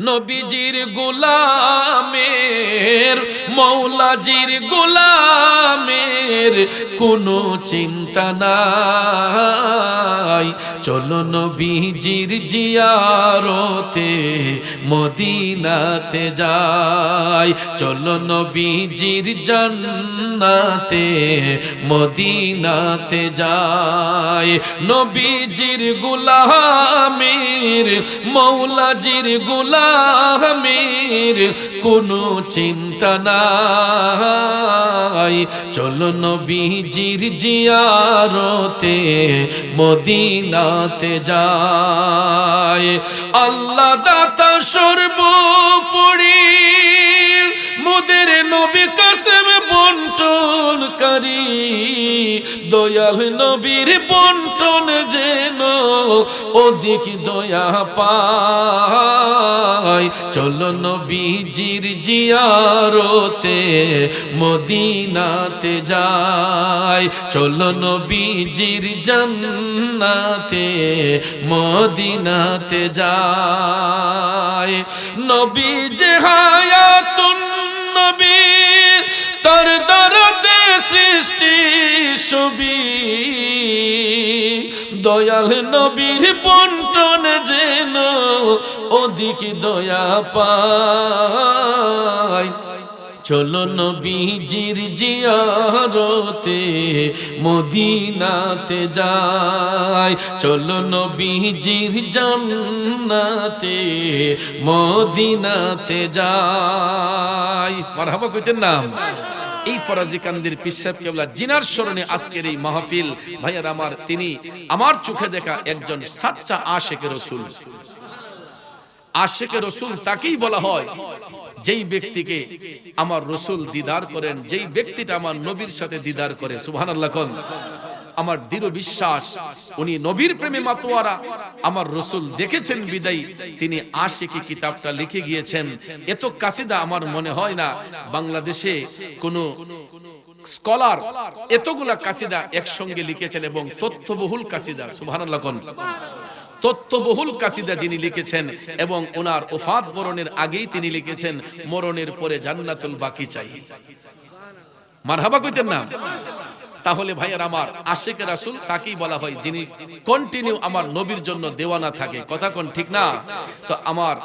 নবীজির গোলামের, মৌলাজির গোলামের কোনো চিন্তা নাই। চলো নবীজির জিয়ারতে মদিনাতে যাই। চলো নবীজির জান্নাতে মদিনাতে যাই। নবীজির গুলামের, মৌলাজির গুলামের কোনো চিন্তা নাই। চলো নবীজির জিয়ারতে মদিনাতে যায় আল্লাহ দাতা সর্বোপরি নবী কাসেম বন্টন করি। দয়াল নবীর বন্টন যেন অধিক দয়া পায়। চলো নবীজির জিয়ারতে মদিনাতে যায় চলো নবীজির জান্নাতে মদিনাতে যায় নবী যে হায়াতুন দরদে সৃষ্টি ছবি। দয়াল নবীর বন্টন যেন অধিক দয়া পায়। চলো নবীজির জিয়ারতে মদিনাতে যায় চলো নবীজির জান্নাতে মদিনাতে যায় মারহাবা কইতেন না এই ফরাজি কান্দির পিসাব কেবলা জিনার স্মরণে আজকের এই মাহফিল। ভাইয়ার আমার, তিনি আমার চোখে দেখা একজন সাচ্চা আশেকের রসুল। আশেকের রসুল তাকেই বলা হয়, যেই ব্যক্তিকে আমার রসুল দিদার করেন, যেই ব্যক্তিটা আমার নবীর সাথে দিদার করে সুহান আল্লাহ আমার দৃঢ় বিশ্বাস, উনি নবীর প্রেমে মাতোয়ারা, আমার রসুল দেখেছেন বিদায়ী, তিনি আশিকি কিতাবটা লিখে গিয়েছেন। এত কাসিদা আমার মনে হয় না বাংলাদেশে কোনো স্কলার এতগুলা কাসিদা একসঙ্গে লিখেছেন এবং তথ্যবহুল কাসিদা, সুবহানাল্লাহ কোন। তত্ত্ববহুল কাসিদা যিনি লিখেছেন এবং ওনার ওফাত বরণের আগেই তিনি লিখেছেন, মরণের পরে জান্নাতুল বাকি চাই। মারহাবা কইতেন না? তাহলে ভাইয়ার আমার আশেক রাসুল তাকেই বলা হয় যিনি কন্টিনিউ আমার নবীর জন্য দেওয়ানা থাকে। কথা কোন ঠিক না? তো আমার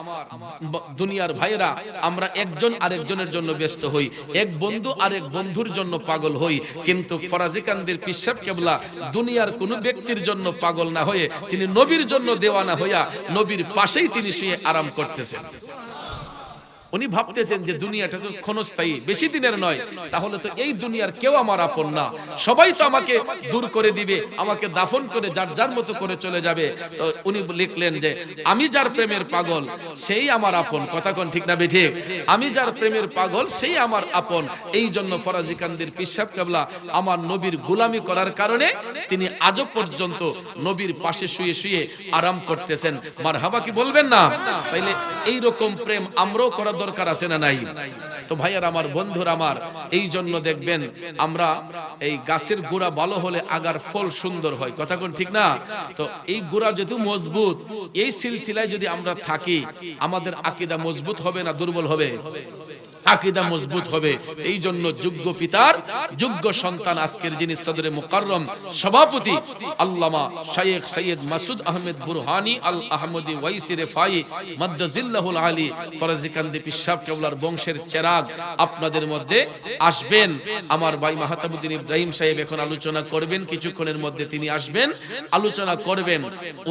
দুনিয়ার ভাইয়েরা, আমরা একজন আরেকজনের জন্য ব্যস্ত হই, এক বন্ধু আরেক বন্ধুর জন্য পাগল হই। কিন্তু ফরাজিকান্দির পিসাব কেবলা দুনিয়ার কোনো ব্যক্তির জন্য পাগল না হয়ে তিনি নবীর জন্য দেওয়ানা হইয়া নবীর পাশেই তিনি শুয়ে আরাম করতেছেন। উনি ভাবতেছেন যে দুনিয়াটা তো ক্ষণস্থায়ী, বেশি দিনের নয়। তাহলে তো এই দুনিয়ার কেউ আমার আপন না। সবাই তো আমাকে দূর করে দিবে, আমাকে দাফন করে যার যার মতো করে চলে যাবে। তো উনি লিখলেন যে, আমি যার প্রেমের পাগল, সেই আমার আপন। কথা কোন ঠিক না বেঠে আমি যার প্রেমের পাগল, সেই আমার আপন। এই জন্য ফরাজি কান্দির পিসাব কাবলা আমার নবীর গুলামি করার কারণে তিনি আজও পর্যন্ত নবীর পাশে শুয়ে শুয়ে আরাম করতেছেন। মার হাবা কি বলবেন না? তাইলে এই রকম প্রেম আমরাও করার দরকার আছে না নাই? তো ভাইয়ার আমার, বন্ধুর আমার এই জন্য দেখবেন আমরা এই গাছের গুড়া ভালো হলে আগার ফল সুন্দর হয়। কথা কোন ঠিক না? তো এই গুড়া যেহেতু মজবুত, এই সিলসিলায় যদি আমরা থাকি, আমাদের আকিদা মজবুত হবে না দুর্বল হবে? আকিদা মজবুত হবে। এই জন্য যোগ্য পিতার, যোগ্য সন্তান আজকের যিনি সদরে মুকাররম সভাপতি, আল্লামা শাইখ সৈয়দ মাসুদ আহমেদ বুরহানি আল আহমদি ওয়াইসি রেফাই মাদ্দাজিল্লাহুল আলী ফরাজিকান্দি পিসাব কেবলার বংশের চেরাগ আপনাদের মধ্যে আসবেন। আমার ভাই মাহাতাবুদ্দিন ইব্রাহিম সাহেব এখন আলোচনা করবেন, কিছুক্ষণের মধ্যে তিনি আসবেন। আলোচনা করবেন।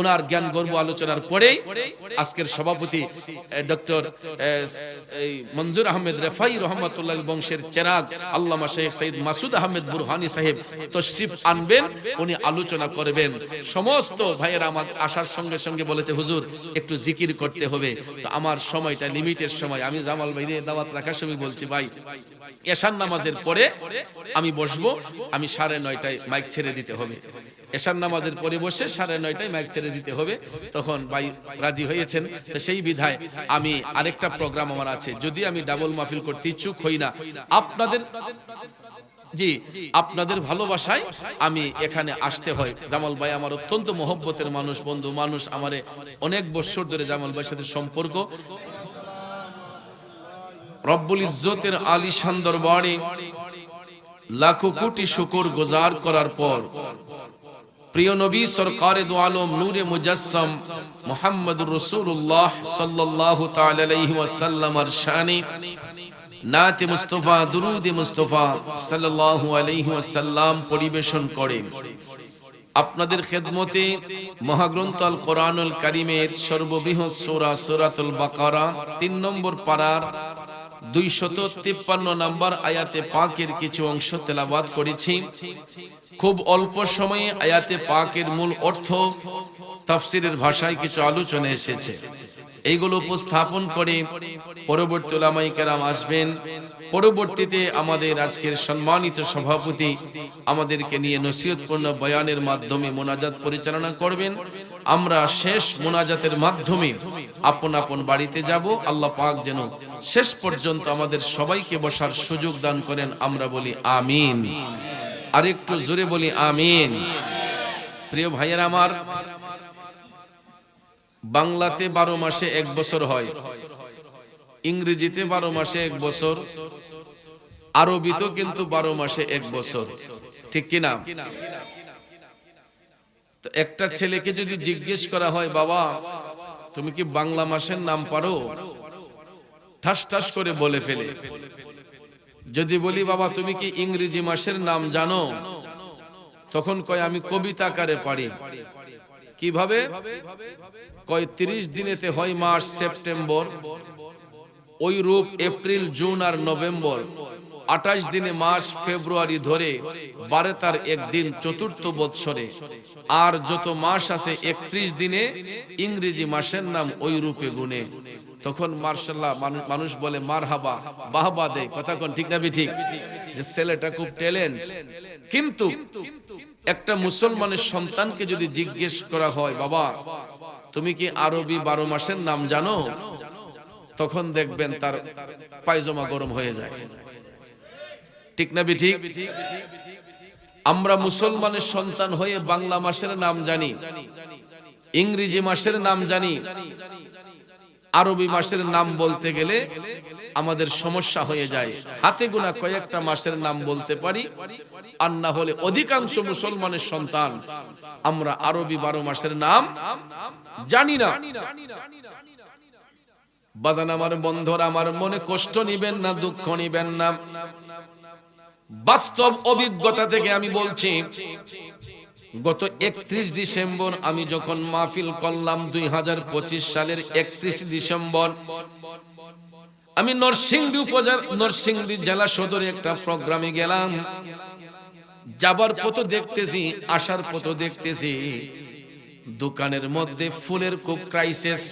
ওনার জ্ঞান গর্ব আলোচনার পরেই আজকের সভাপতি ডক্টর মঞ্জুর আহমেদ রেফাই রহমতুল্লাহ বংশের চেরাগ আল্লামা শেখ সঈদ মাসুদ আহমেদ বুরহানি সাহেব তশরিফ আনবেন, উনি আলোচনা করবেন। সমস্ত ভাইয়েরা আমার আসার সঙ্গে সঙ্গে বলেছে, হুজুর, একটু জিকির করতে হবে। তো আমার সময়টা লিমিটের সময়। আমি জামাল ভাই দাওয়াত রাখার সময় বলছি, ভাই এশান নামাজের পরে আমি বসবো, আমি সাড়ে নয়টায় মাইক ছেড়ে দিতে হবে। এশান নামাজের পরে বসে সাড়ে নয়টায় মাইক ছেড়ে দিতে হবে, তখন ভাই রাজি হয়েছেন। তো সেই বিধায় আমি আরেকটা প্রোগ্রাম আমার আছে। যদি আমি ডাবল মাহফিল করতে ইচ্ছুক হই না, আপনাদের জি, আপনাদের ভালোবাসায় আমি এখানে আসতে হয়। জামাল ভাই আমার অত্যন্ত মহব্বতের মানুষ, বন্ধু মানুষ, আমারে অনেক বছর ধরে জামাল ভাইয়ের সাথে সম্পর্ক। রব্বুল ইজ্জতের আলিশান দরবারে লাখো কোটি শুকর গুজার করার পর প্রিয় নবী, সরকারে দু আলম, নূরে রাসূলুল্লাহ সাল্লাল্লাহু তাআলা আলাইহি ওয়াসাল্লামের শানে নাতে মুস্তফা, দুরুদে মুস্তফা সাল্লাল্লাহু আলাইহি ওয়াসাল্লাম পরিবেশন করে আপনাদের খেদমতে মহাগ্রন্থ আল কোরআনুল কারিমের সর্ববৃহৎ সোরা সোরাতুল বাকারা, তিন নম্বর পারার দুইশত তিপ্পান্ন নম্বর আয়াতে পাকের কিছু অংশ তেলাবাদ করেছি। খুব অল্প সময়ে আয়াতে পাকের মূল অর্থ তাফসিরের ভাষায় কিছু আলোচনা এসেছে। এইগুলো উপস্থাপন করে পরবর্তী ওলামাই আসবেন। পরবর্তীতে আমাদের আজকের সম্মানিত সভাপতি আমাদেরকে নিয়ে নসিহতপূর্ণ বয়ানের মাধ্যমে মোনাজাত পরিচালনা করবেন। আমরা শেষ মোনাজাতের মাধ্যমে আপন আপন বাড়িতে যাব। আল্লাহ পাক যেন শেষ পর্যন্ত আমাদের সবাইকে বসার সুযোগ দান করেন, আমরা বলি আমিন। আরেকটু জোরে বলি আমিন। প্রিয় ভাইয়ের আমার, বাংলাতে বারো মাসে এক বছর হয়। ইংরেজিতে বারো মাসে এক বছর, আরবিতেও কিন্তু বারো মাসে এক বছর। ঠিক কিনা তো একটা ছেলেকে যদি জিজ্ঞেস করা হয়, বাবা, তুমি কি বাংলা মাসের নাম পারো? ঠাস ঠাস করে বলে ফেলে। যদি বলি, বাবা, তুমি কি ইংরেজি মাসের নাম জানো? তখন কয়, আমি কবিতা আকারে পারি। কীভাবে? কয়, তিরিশ দিনেতে হয় মার্চ সেপ্টেম্বর। ওই রূপ এপ্রিল, জুন আর নভেম্বর, আঠাশ দিনে মাস ফেব্রুয়ারি ধরে বারে তার একদিন চতুর্থ বৎসরে। আর যত মাস আছে একত্রিশ দিনে, ইংরেজি মাসের নাম ওই রূপে গুনে তখন মার্শাল্লাহ মানুষ- বলে মার হাবা বাহবা দেয় কথা কোন ঠিক না ঠিক যে ছেলেটা খুব ট্যালেন্ট। কিন্তু একটা মুসলমানের সন্তানকে যদি জিজ্ঞেস করা হয়, বাবা, তুমি কি আরবি বারো মাসের নাম জানো? তখন দেখবেন তার পায়জামা গরম হয়ে যায়। ঠিক না ঠিক আমরা মুসলমানের সন্তান হয়ে বাংলা মাসের নাম জানি, ইংরেজি মাসের নাম জানি, আরবি মাসের নাম বলতে গেলে আমাদের সমস্যা হয়ে যায়। হাতে গোনা কয়েকটা মাসের নাম বলতে পারি, আর না হলে অধিকাংশ মুসলমানের সন্তান আমরা আরবি বারো মাসের নাম জানি না। বাজান আমার বন্ধুরা, আমার মনে কষ্ট নিবেন না, দুঃখ নিবেন না। বাস্তব অভিজ্ঞতা থেকে আমি বলছি, গত একত্রিশ ডিসেম্বর আমি যখন মাহফিল করলাম দুই হাজার পঁচিশ সালের একত্রিশ ডিসেম্বর, আমি নরসিংদী উপজেলা, নরসিংদী জেলা সদরে একটা প্রোগ্রামে গেলাম। যাবার পথ দেখতেছি, আসার পথ দেখতেছি। দোকানের মধ্যে ফুলের খুব ক্রাইসিস